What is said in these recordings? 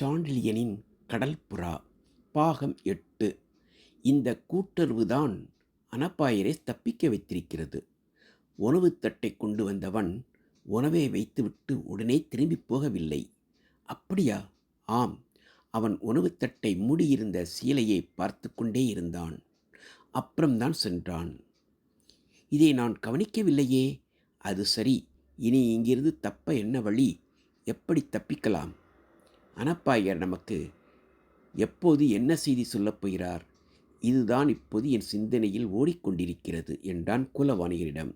சாண்டிலியனின் கடல்புறா பாகம் எட்டு. இந்த கூட்டுறவுதான் அனப்பாயரை தப்பிக்க வைத்திருக்கிறது. உணவு தட்டை கொண்டு வந்தவன் உணவை வைத்துவிட்டு உடனே திரும்பிப் போகவில்லை. அப்படியா? ஆம். அவன் உணவு தட்டை மூடியிருந்த சீலையை பார்த்து கொண்டே இருந்தான். அப்புறம்தான் சென்றான். இதை நான் கவனிக்கவில்லையே. அது சரி. இனி இங்கிருந்து தப்ப என்ன வழி? எப்படி தப்பிக்கலாம்? அனப்பாயர் நமக்கு எப்போது என்ன செய்தி சொல்லப் போகிறார்? இதுதான் இப்போது என் சிந்தனையில் ஓடிக்கொண்டிருக்கிறது என்றான் குலவாணியரிடம்.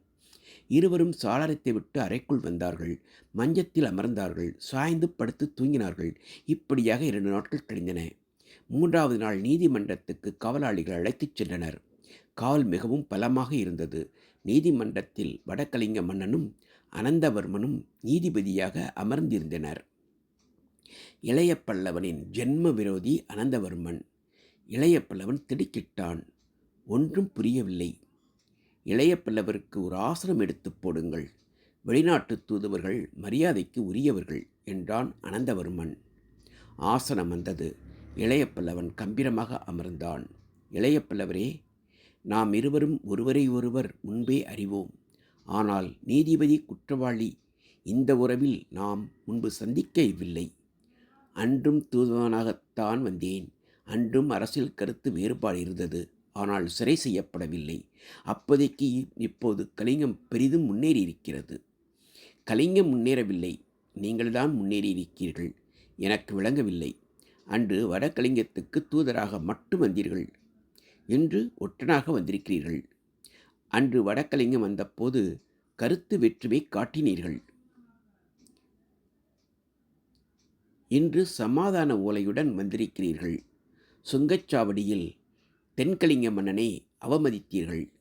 இருவரும் சாளரத்தை விட்டு அறைக்குள் வந்தார்கள். மஞ்சத்தில் அமர்ந்தார்கள். சாய்ந்து படுத்து தூங்கினார்கள். இப்படியாக இரண்டு நாட்கள் கழிந்தன. மூன்றாவது நாள் நீதிமன்றத்துக்கு காவலாளிகள் அழைத்துச் சென்றனர். காவல் மிகவும் பலமாக இருந்தது. நீதிமன்றத்தில் வடக்கலிங்க மன்னனும் அனந்தவர்மனும் நீதிபதியாக அமர்ந்திருந்தனர். இளைய பல்லவனின் ஜென்ம விரோதி அனந்தவர்மன். இளைய பல்லவன் திடுக்கிட்டான். ஒன்றும் புரியவில்லை. இளைய பல்லவருக்கு ஒரு ஆசனம் எடுத்து போடுங்கள். வெளிநாட்டு தூதுவர்கள் மரியாதைக்கு உரியவர்கள் என்றான் அனந்தவர்மன். ஆசனம் வந்தது. இளைய பல்லவன் கம்பீரமாக அமர்ந்தான். இளைய பல்லவரே நாம் இருவரும் ஒருவரை ஒருவர் முன்பே அறிவோம். ஆனால் நீதிபதி குற்றவாளி இந்த உறவில் நாம் முன்பு சந்திக்கவில்லை. அன்றும் தூதுவனாகத்தான் வந்தேன். அன்றும் அரசியல் கருத்து வேறுபாடு இருந்தது. ஆனால் சிறை செய்யப்படவில்லை. அப்போதைக்கு இப்போது கலிங்கம் பெரிதும் முன்னேறி இருக்கிறது கலிங்கம் முன்னேறவில்லை. நீங்கள்தான் முன்னேறி இருக்கிறீர்கள் எனக்கு விளங்கவில்லை. அன்று வடகலிங்கத்துக்கு தூதராக மட்டும் வந்தீர்கள். இன்று ஒற்றனாக வந்திருக்கிறீர்கள். அன்று வடக்கலிங்கம் வந்தபோது கருத்து வெற்றுமை காட்டினீர்கள். இன்று சமாதான ஓலையுடன் வந்திருக்கிறீர்கள். சுங்கச்சாவடியில் தென்கலிங்க மன்னனை அவமதித்தீர்கள்.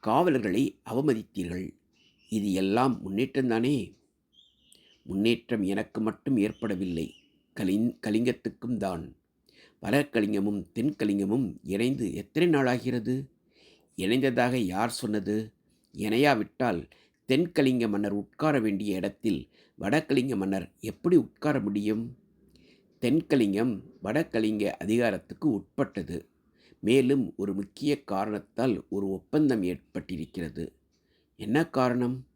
காவலர்களை அவமதித்தீர்கள். இது எல்லாம் முன்னேற்றம்தானே முன்னேற்றம் எனக்கு மட்டும் ஏற்படவில்லை. கலிங் கலிங்கத்துக்கும் தான். வடக்கலிங்கமும் தென்கலிங்கமும் இணைந்து எத்தனை நாளாகிறது? இணைந்ததாக யார் சொன்னது? இணையாவிட்டால் தென்கலிங்க மன்னர் உட்கார வேண்டிய இடத்தில் வடக்கலிங்க மன்னர் எப்படி உட்கார முடியும்? தென்கலிங்கம் வடக்கலிங்க அதிகாரத்துக்கு உட்பட்டது. மேலும் ஒரு முக்கிய காரணத்தால் ஒரு ஒப்பந்தம் ஏற்பட்டிருக்கிறது. என்ன காரணம்?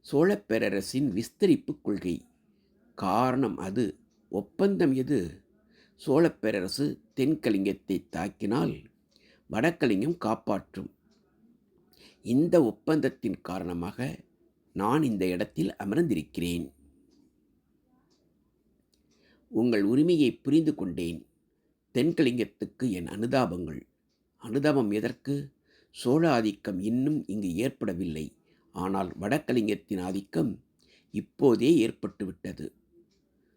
சோழ பேரரசின் விஸ்தரிப்பு கொள்கை. காரணம் அது. ஒப்பந்தம் எது? சோழ பேரரசு தென்கலிங்கத்தை தாக்கினால் வடக்கலிங்கம் காப்பாற்றும். இந்த ஒப்பந்தத்தின் காரணமாக நான் இந்த இடத்தில் அமர்ந்திருக்கிறேன். உங்கள் உரிமையை புரிந்து கொண்டேன். தென்கலிங்கத்துக்கு என் அனுதாபங்கள். அனுதாபம் எதற்கு? சோழ ஆதிக்கம் இன்னும் இங்கு ஏற்படவில்லை. ஆனால் வடக்கலிங்கத்தின் ஆதிக்கம் இப்போதே ஏற்பட்டுவிட்டது.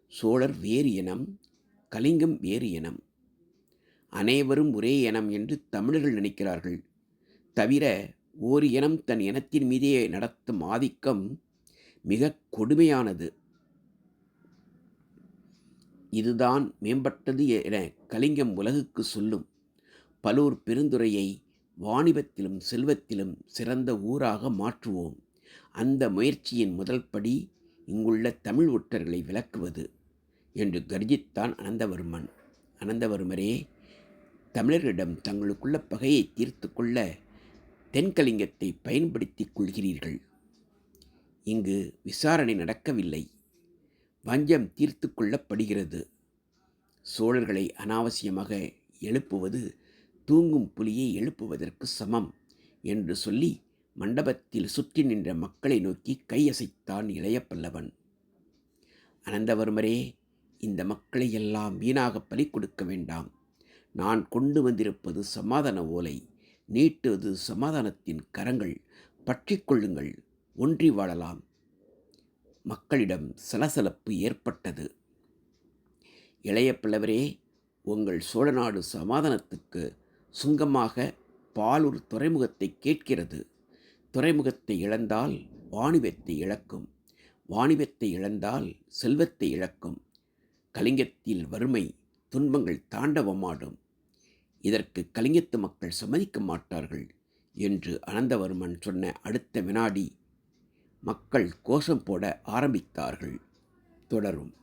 சோழர் வேறு இனம் கலிங்கம் வேறு இனம். அனைவரும் ஒரே இனம் என்று தமிழர்கள் நினைக்கிறார்கள். தவிர ஓர் இனம் தன் இனத்தின் மீதே நடத்தும் ஆதிக்கம் மிக கொடுமையானது. இதுதான் மேம்பட்டது என கலிங்கம் உலகுக்கு சொல்லும். பலூர் பெருந்துறையை வாணிபத்திலும் செல்வத்திலும் சிறந்த ஊராக மாற்றுவோம். அந்த முயற்சியின் முதல் படி இங்குள்ள தமிழ் ஒற்றர்களை விளக்குவது என்று கர்ஜித்தான் அனந்தவர்மன். அனந்தவர்மரே தமிழரிடம் தங்களுக்குள்ள பகையை தீர்த்து கொள்ள தென்கலிங்கத்தை பயன்படுத்தி கொள்கிறீர்கள். இங்கு விசாரணை நடக்கவில்லை. வஞ்சம் தீர்த்து கொள்ளப்படுகிறது. சோழர்களை அனாவசியமாக எழுப்புவது தூங்கும் புலியை எழுப்புவதற்கு சமம் என்று சொல்லி மண்டபத்தில் சுற்றி நின்ற மக்களை நோக்கி கையசைத்தான் இளைய பல்லவன். அனந்தவர்மரே இந்த மக்களை எல்லாம் வீணாக பலி கொடுக்க வேண்டாம். நான் கொண்டு வந்திருப்பது சமாதான ஓலை நீட்டுவது சமாதானத்தின் கரங்கள் பற்றி கொள்ளுங்கள் ஒன்றி வாழலாம். மக்களிடம் சலசலப்பு ஏற்பட்டது. இளைய பிளவரே உங்கள் சோழநாடு சமாதானத்துக்கு சுங்கமாக பாலூர் துறைமுகத்தை கேட்கிறது. துறைமுகத்தை இழந்தால் வாணிபத்தை இழக்கும். வாணிபத்தை இழந்தால் செல்வத்தை இழக்கும். கலிங்கத்தில் வறுமை துன்பங்கள் தாண்டவமாடும். இதற்கு கலிங்கத்து மக்கள் சம்மதிக்க மாட்டார்கள் என்று அனந்தவர்மன் சொன்ன அடுத்த வினாடி மக்கள் கோஷம் போட ஆரம்பித்தார்கள். தொடரும்.